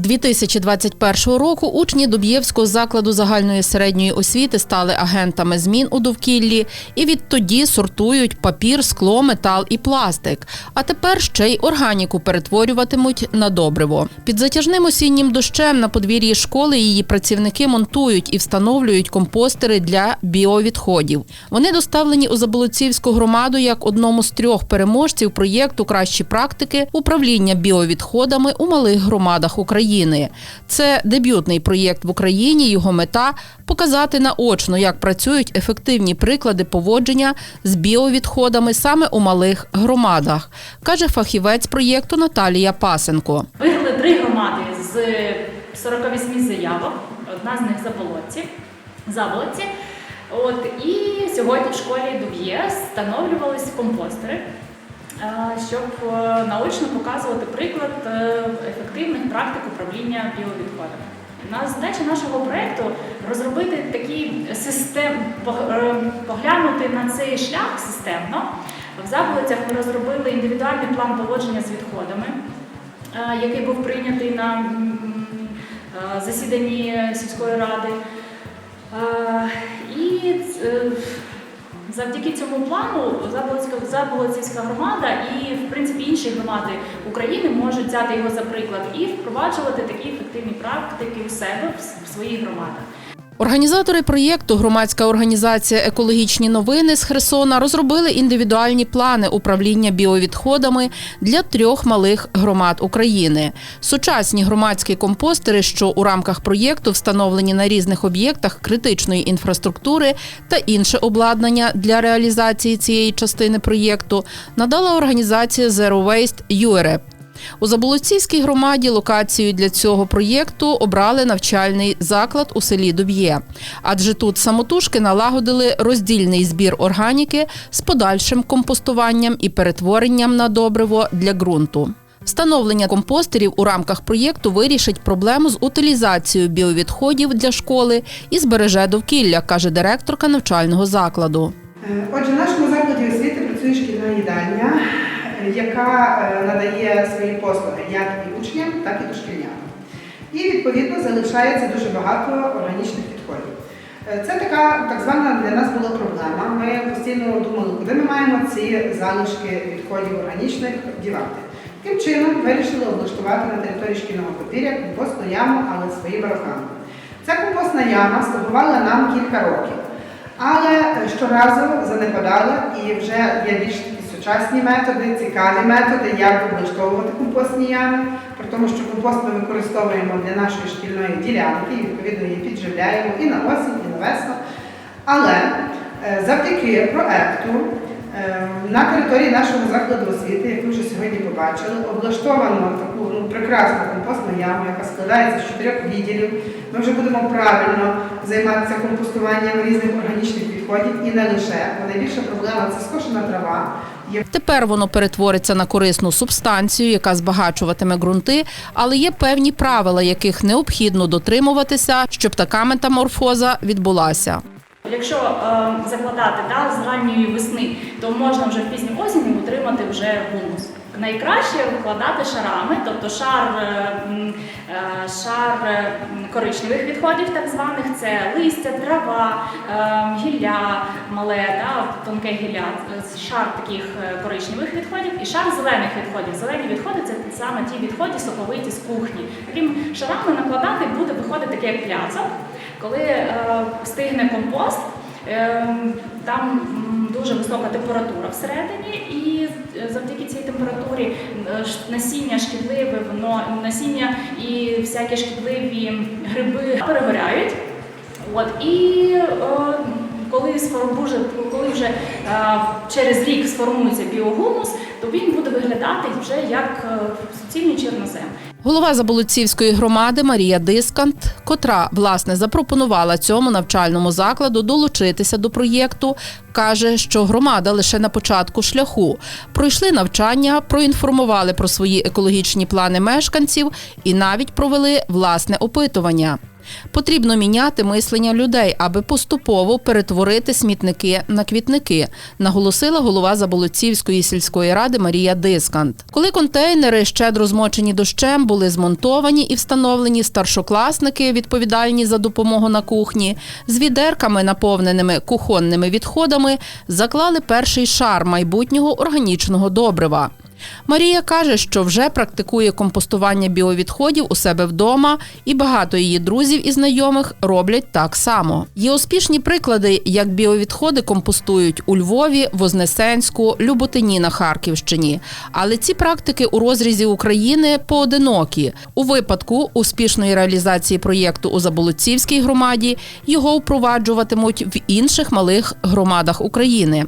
З 2021 року учні Дуб'євського закладу загальної середньої освіти стали агентами змін у довкіллі і відтоді сортують папір, скло, метал і пластик. А тепер ще й органіку перетворюватимуть на добриво. Під затяжним осіннім дощем на подвір'ї школи її працівники монтують і встановлюють компостери для біовідходів. Вони доставлені у Заболоцівську громаду як одному з трьох переможців проєкту Кращі практики управління біовідходами у малих громадах України. Це дебютний проєкт в Україні. Його мета показати наочно, як працюють ефективні приклади поводження з біовідходами саме у малих громадах, каже фахівець проєкту Наталія Пасенко. Виграли три громади з 48 заявок. Одна з них заболотці. Заболотці. От і сьогодні в школі Дуб'є встановлювалися компостери, щоб е, наочно показувати приклад е, ефективних практик управління біовідходами. На задача нашого проєкту розробити такий систем, е, поглянути на цей шлях системно. В Заболоцях ми розробили індивідуальний план поводження з відходами, який був прийнятий на засіданні сільської ради. І завдяки цьому плану Заболоцівська громада і, в принципі, інші громади України можуть взяти його за приклад і впроваджувати такі ефективні практики у себе в своїх громадах. Організатори проєкту, громадська організація Екологічні новини з Херсона розробили індивідуальні плани управління біовідходами для трьох малих громад України. Сучасні громадські компостери, що у рамках проєкту встановлені на різних об'єктах критичної інфраструктури та інше обладнання для реалізації цієї частини проєкту, надала організація Zero Waste UREP. У Заболоцівській громаді локацію для цього проєкту обрали навчальний заклад у селі Дуб'є, адже тут самотужки налагодили роздільний збір органіки з подальшим компостуванням і перетворенням на добриво для ґрунту. Встановлення компостерів у рамках проєкту вирішить проблему з утилізацією біовідходів для школи і збереже довкілля, каже директорка навчального закладу. Е, Отже, в нашому закладі освіти працює шкільна їдальня, яка е, надає свої послуги як і учням, так і дошкільнятам. І відповідно залишається дуже багато органічних відходів. Е, Це така так звана для нас була проблема. Ми постійно думали, куди ми маємо ці залишки відходів органічних дівати. Таким чином вирішили облаштувати на території шкільного подвір'я компостну яму, але свої барахани. Ця компостна яма слугувала нам кілька років. Але щоразу занепадала і вже є більш сучасні методи, цікаві методи, як облаштовувати компостні ями, при тому, що компост ми використовуємо для нашої шкільної ділянки, і відповідно її підживляємо і на осінь, і на весну. Але е, завдяки проекту е, на території нашого закладу освіти, як ви вже сьогодні побачили, облаштовано таку ну, прекрасну компостну яму, яка складається з чотирьох відділів. Ми вже будемо правильно займатися компостуванням різних органічних відходів і не лише, бо найбільша проблема це скошена трава. Тепер воно перетвориться на корисну субстанцію, яка збагачуватиме ґрунти, але є певні правила, яких необхідно дотримуватися, щоб така метаморфоза відбулася. Якщо е, закладати да, з ранньої весни, то можна вже в пізній осінь отримати вже гумус. Найкраще викладати шарами, тобто шар, е, е, шар е, коричневих відходів, так званих, це листя, трава, е, гілля мале, да, тонке гілля, е, шар таких коричневих відходів і шар зелених відходів. Зелені відходи це саме ті відходи соковиті з кухні. Таким шарами накладати буде виходити таке як пляцок. Коли е, стигне компост, е, там дуже висока температура всередині, і завдяки цій температурі е, насіння шкідливе, воно насіння і всякі шкідливі гриби перегоряють. От і е, коли сформуже, коли вже е, через рік сформується біогумус, то він буде виглядати вже як суцільний чорнозем. Голова Заболоцівської громади Марія Дискант, котра власне запропонувала цьому навчальному закладу долучитися до проєкту, каже, що громада лише на початку шляху пройшли навчання, проінформували про свої екологічні плани мешканців і навіть провели власне опитування. Потрібно міняти мислення людей, аби поступово перетворити смітники на квітники, наголосила голова Заболоцівської сільської ради Марія Дискант. Коли контейнери, щедро змочені дощем, були змонтовані і встановлені старшокласники, відповідальні за допомогу на кухні, з відерками, наповненими кухонними відходами, заклали перший шар майбутнього органічного добрива. Марія каже, що вже практикує компостування біовідходів у себе вдома, і багато її друзів і знайомих роблять так само. Є успішні приклади, як біовідходи компостують у Львові, Вознесенську, Люботині на Харківщині. Але ці практики у розрізі України поодинокі. У випадку успішної реалізації проєкту у Заболоцівській громаді його впроваджуватимуть в інших малих громадах України.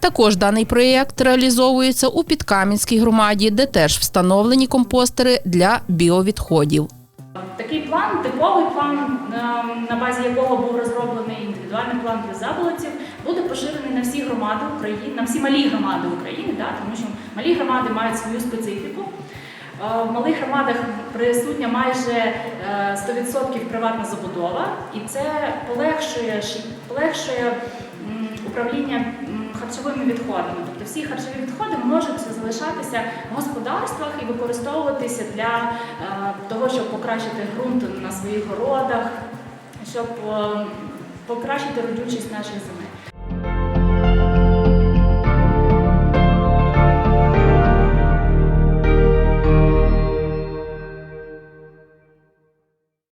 Також даний проєкт реалізовується у Підкам'янській громаді, де теж встановлені компостери для біовідходів. Такий план, типовий план, на базі якого був розроблений індивідуальний план для заболоців, буде поширений на всі громади України, на всі малі громади України, да, тому що малі громади мають свою специфіку. Е, В малих громадах присутня майже е, 100% приватна забудова, і це полегшує, полегшує управління харчовими відходами. Тобто всі харчові відходи можуть залишатися в господарствах і використовуватися для е, того, щоб покращити ґрунт на своїх городах, щоб е, покращити родючість наших земель.